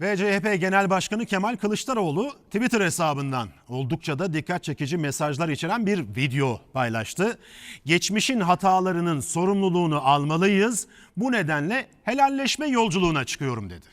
Ve CHP Genel Başkanı Kemal Kılıçdaroğlu Twitter hesabından oldukça da dikkat çekici mesajlar içeren bir video paylaştı. Geçmişin hatalarının sorumluluğunu almalıyız. Bu nedenle helalleşme yolculuğuna çıkıyorum dedi.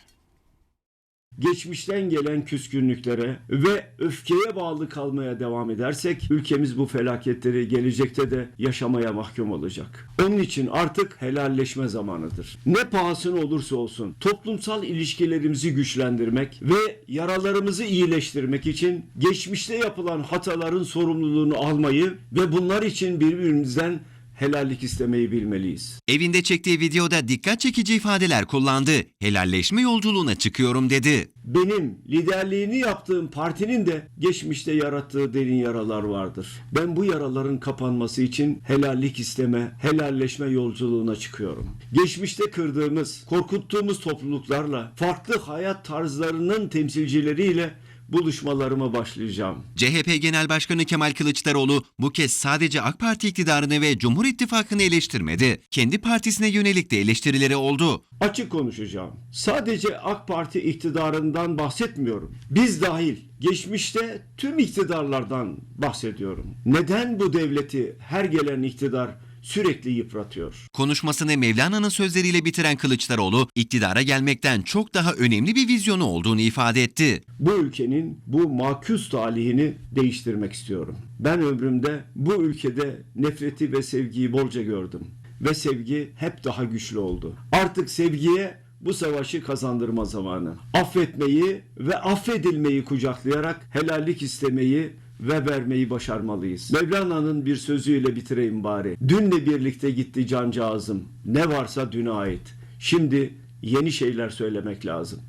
Geçmişten gelen küskünlüklere ve öfkeye bağlı kalmaya devam edersek ülkemiz bu felaketleri gelecekte de yaşamaya mahkum olacak. Onun için artık helalleşme zamanıdır. Ne pahasına olursa olsun toplumsal ilişkilerimizi güçlendirmek ve yaralarımızı iyileştirmek için geçmişte yapılan hataların sorumluluğunu almayı ve bunlar için birbirimizden helallik istemeyi bilmeliyiz. Evinde çektiği videoda dikkat çekici ifadeler kullandı. Helalleşme yolculuğuna çıkıyorum dedi. Benim liderliğini yaptığım partinin de geçmişte yarattığı derin yaralar vardır. Ben bu yaraların kapanması için helallik isteme, helalleşme yolculuğuna çıkıyorum. Geçmişte kırdığımız, korkuttuğumuz topluluklarla, farklı hayat tarzlarının temsilcileriyle buluşmalarıma başlayacağım. CHP Genel Başkanı Kemal Kılıçdaroğlu bu kez sadece AK Parti iktidarını ve Cumhur İttifakı'nı eleştirmedi. Kendi partisine yönelik de eleştirileri oldu. Açık konuşacağım. Sadece AK Parti iktidarından bahsetmiyorum. Biz dahil geçmişte tüm iktidarlardan bahsediyorum. Neden bu devleti her gelen iktidar sürekli yıpratıyor? Konuşmasını Mevlana'nın sözleriyle bitiren Kılıçdaroğlu, iktidara gelmekten çok daha önemli bir vizyonu olduğunu ifade etti. Bu ülkenin bu makus talihini değiştirmek istiyorum. Ben ömrümde bu ülkede nefreti ve sevgiyi bolca gördüm. Ve sevgi hep daha güçlü oldu. Artık sevgiye bu savaşı kazandırma zamanı. Affetmeyi ve affedilmeyi kucaklayarak helallik istemeyi ve vermeyi başarmalıyız. Mevlana'nın bir sözüyle bitireyim bari. Dünle birlikte gitti cancağızım. Ne varsa düne ait. Şimdi yeni şeyler söylemek lazım.